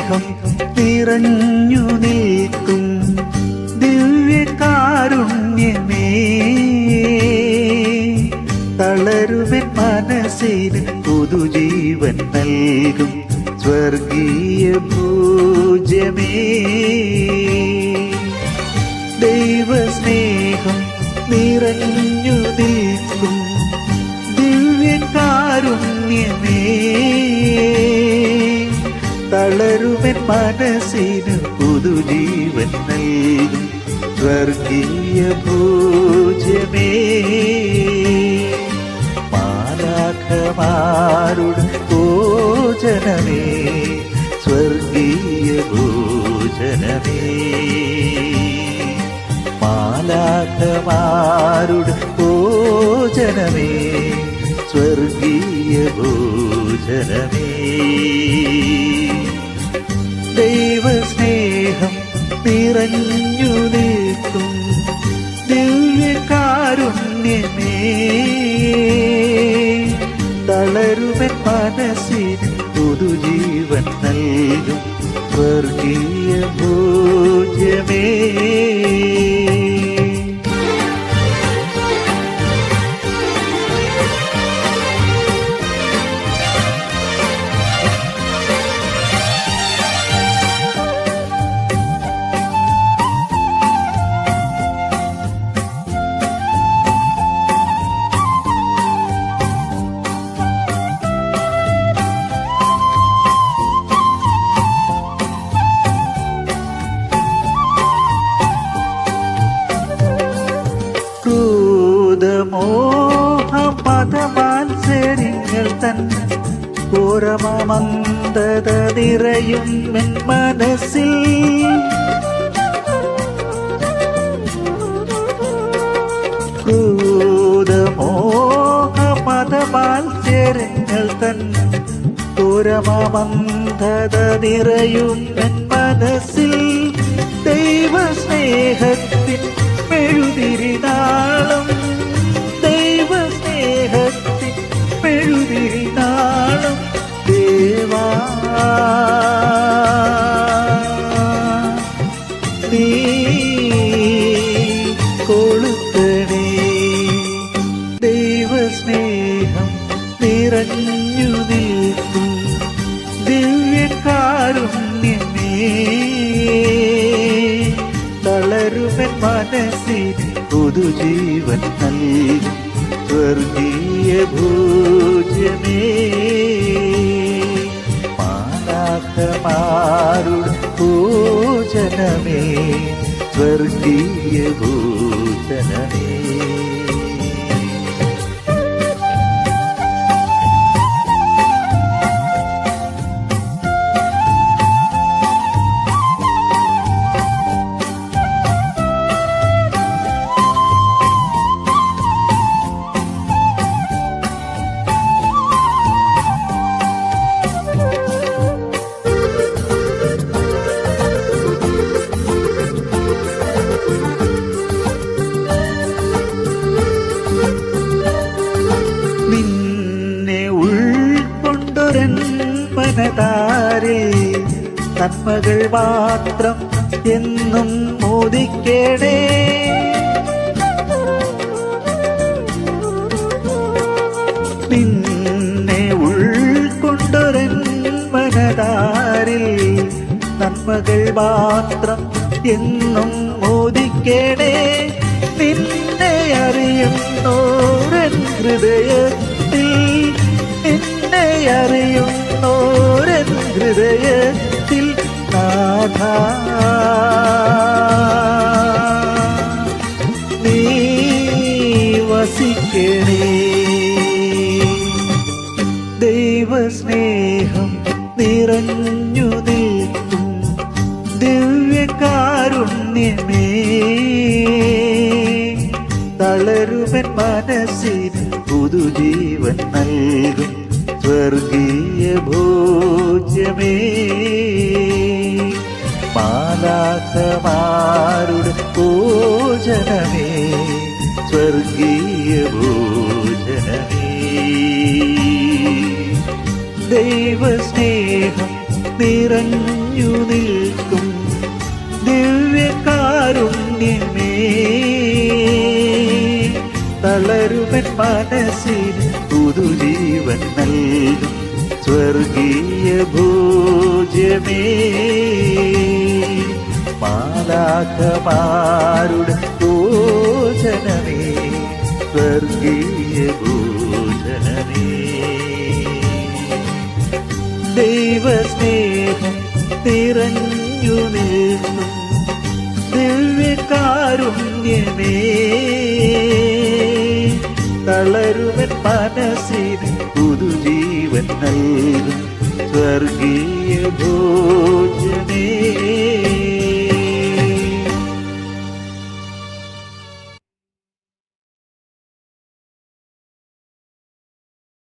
ദൈവസ്നേഹം നിറഞ്ഞു നിൽക്കും ദിവ്യകാരുണ്യമേ. തളരുവൻ മനസ്സിന് പുതുജീവൻ നൽകും സ്വർഗീയ പൂജ്യമേ. ദൈവസ്നേഹം നിറഞ്ഞു നിൽക്കും ദിവ്യകാരുണ്യമേ. തളരുവൻ മനസ്സിന് പുതുജീവൻ നൽകും. സ്വർഗീയ പൂജ്യമേ മാലാഖമാരുടെ ഭോജനമേ സ്വർഗീയ ഭോജനമേ. മാലാഖമാരുടെ ഭോജനമേ സ്വർഗീയ ഭോജനമേ. ദൈവസ്നേഹം നിറഞ്ഞു നിൽക്കും. ദിവ്യകാരുണ്യമേ തളരുവൻ മനസ്സിന് പുതുജീവൻ നൽകും. സ്വർഗീയ ഭോജ്യമേ. ക്രൂതമോഹ പദമാത്സര്യങ്ങൾ തൻ പൂരമമന്ദത നിറയും എൻ മനസ്സിൽ. ക്രൂതമോഹ പദമാത്സര്യങ്ങൾ തൻ പൂരമമന്ദത നിറയും എൻ മനസ്സിൽ. ദൈവസ്നേഹത്തിൻ നിറഞ്ഞു നിൽക്കും. ദിവ്യകാരുണ്യമേ. തളരുവൻ മനസ്സിന് പുതുജീവൻ നൽകും. സ്വർഗീയ ഭോജ്യമേ. മാലാഖമാരുടെ ഭോജനമേ സ്വർഗീയ ഭോജനമേ. മനതാരിൽ നന്മകൾ മാത്രം എന്നും മോദിക്കേടേ നിന്നെ ഉൾക്കൊണ്ടൊരൻ മനതാരിൽ നന്മകൾ മാത്രം എന്നും മോദിക്കേടേ നിന്നെ അറിയുന്നോരൻ ഹൃദയത്തിൽ നിന്നെ അറിയുന്നോരൻ ഹൃദയത്തിൽ നാഥ. ദൈവസ്നേഹം നിറഞ്ഞു നിൽക്കും. ദിവ്യകാരുണ്യമേ. തളരുവൻ മനസ്സിന് പുതുജീവൻ നൽകും. സ്വർഗീയ ഭോജ്യമേ. മാലാത്തമാരുടെ ഭോജനമേ. സ്വർഗീയ ഭോജനമേ. ദൈവസ്നേഹം നിറഞ്ഞു നിൽക്കും. ദിവ്യകാരുണ്യമേ. തളരുമൻ മനസ്സിന് പുതുജീവൻ നൽകും. സ്വർഗീയ ഭോജ്യമേ മാലാഖമാരുടെ ഭോജനമേ സ്വർഗീയ ഭോജനമേ. ദൈവസ്നേഹം നിറഞ്ഞു നിൽക്കും ദിവ്യകാരുണ്യമേ. തളരുവൻ മനസ്സിന് പുതുജീവൻ നൽകും സ്വർഗീയ ഭോജനേ.